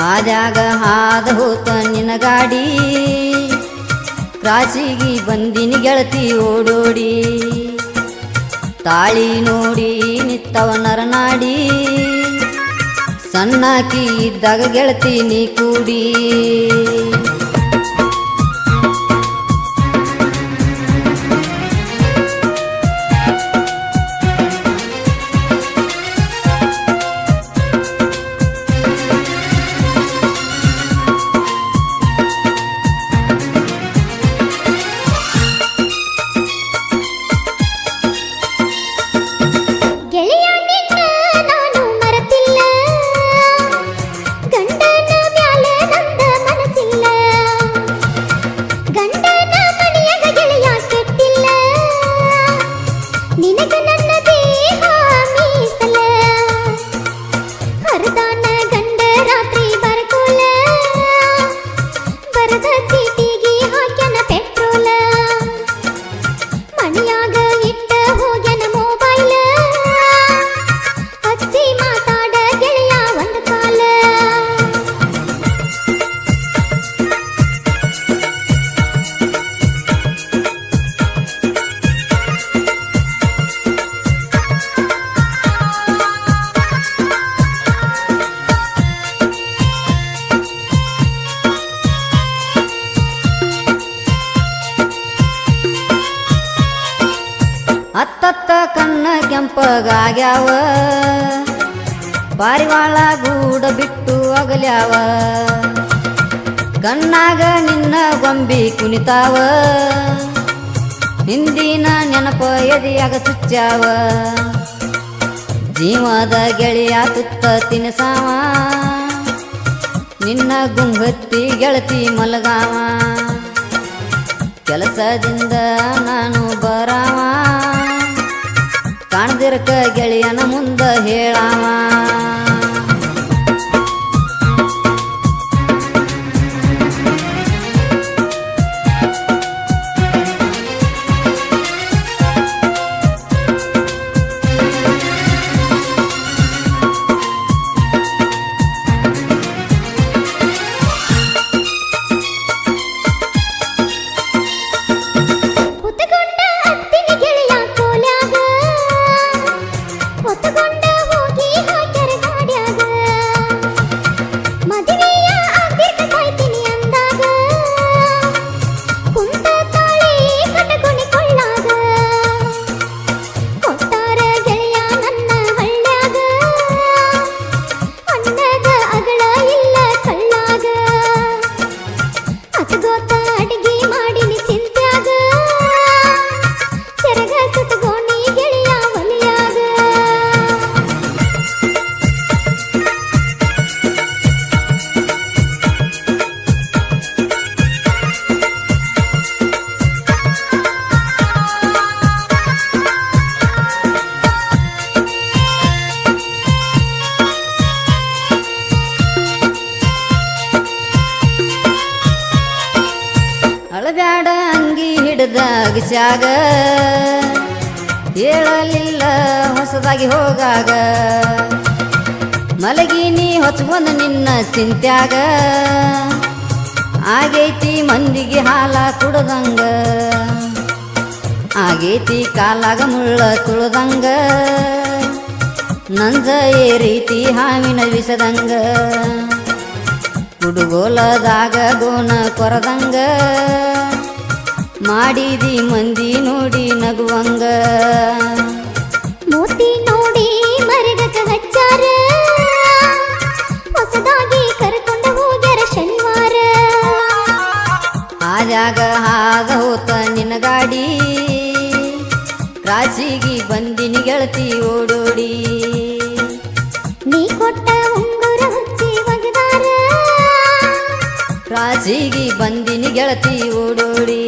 ಆದ್ಯಾಗ ಹಾದ ಹೋತ ನಿನ್ನ ಗಾಡಿ. ಕ್ರಾಸಿಗಿ ಬಂದಿನಿ ಗೆಳತಿ ಓಡೋಡಿ. ತಾಳಿ ನೋಡಿ ನಿತ್ತವ ನರನಾಡಿ. ಸಣ್ಣಾಕಿ ಇದ್ದಾಗ ಗೆಳತಿ ನೀ ಕೂಡಿ. ಹತ್ತತ್ತ ಕಣ್ಣ ಕೆಂಪಗಾಗ್ಯಾವ. ಬಾರಿವಾಳ ಗೂಡ ಬಿಟ್ಟು ಅಗಲ್ಯಾವ. ಕಣ್ಣಾಗ ನಿನ್ನ ಗೊಂಬಿ ಕುಣಿತಾವ. ಹಿಂದಿನ ನೆನಪ ಎದೆಯಾಗ ಚುಚ್ಚಾವ. ಜೀವದ ಗೆಳೆಯ ತುತ್ತ ತಿನಸಾವ. ನಿನ್ನ ಗುಂಗತ್ತಿ ಗೆಳತಿ ಮಲಗಾವ. ಕೆಲಸದಿಂದ ನಾನು ಬರಾವ. ಕಾಣದಿರಕ ಗೆಳೆಯನ ಮುಂದ ಹೇಳಾವ. ಅಳಬ್ಯಾಡ ಅಂಗಿ ಹಿಡ್ದಾಗ ಅಗಸ್ಯಾಗ ಹೇಳಲಿಲ್ಲ ಹೊಸದಾಗಿ ಹೋಗಾಗ. ಮಲಗಿನಿ ಹೊಚ್ಕೊಂದ ನಿನ್ನ ಚಿಂತ್ಯಾಗ. ಆಗೈತಿ ಮಂದಿಗೆ ಹಾಲ ಕುಡ್ದಂಗ. ಆಗೈತಿ ಕಾಲಾಗ ಮುಳ್ಳ ತುಳ್ದಂಗ. ನಂಜ ರೀತಿ ಹಾವಿನ ವಿಷದಂಗ ಹುಡುಗೋಲದಾಗ ಗೋಣ ಕೊರದಂಗ. ಮಾಡಿದಿ ಮಂದಿ ನೋಡಿ ನಗುವಂಗ. ಮೂತಿ ನೋಡಿ ಮರಗಕ ಹಚ್ಚಾರ ಹೊಸದಾಗಿ ಕರ್ಕೊಂಡ ಹೋಗ್ಯಾರ ಶನಿವಾರ. ಆದಾಗ ಹಾದ ಹೋತ ನಿನ್ನ ಗಾಡಿ. ರಾಜಿಗೆ ಬಂದಿನಿ ಗೆಳತಿ ಓಡೋಡಿ. ರಾಜಿಗಿ ಬಂದಿನಿ ಗೆಳತಿ ಓಡೋಡಿ.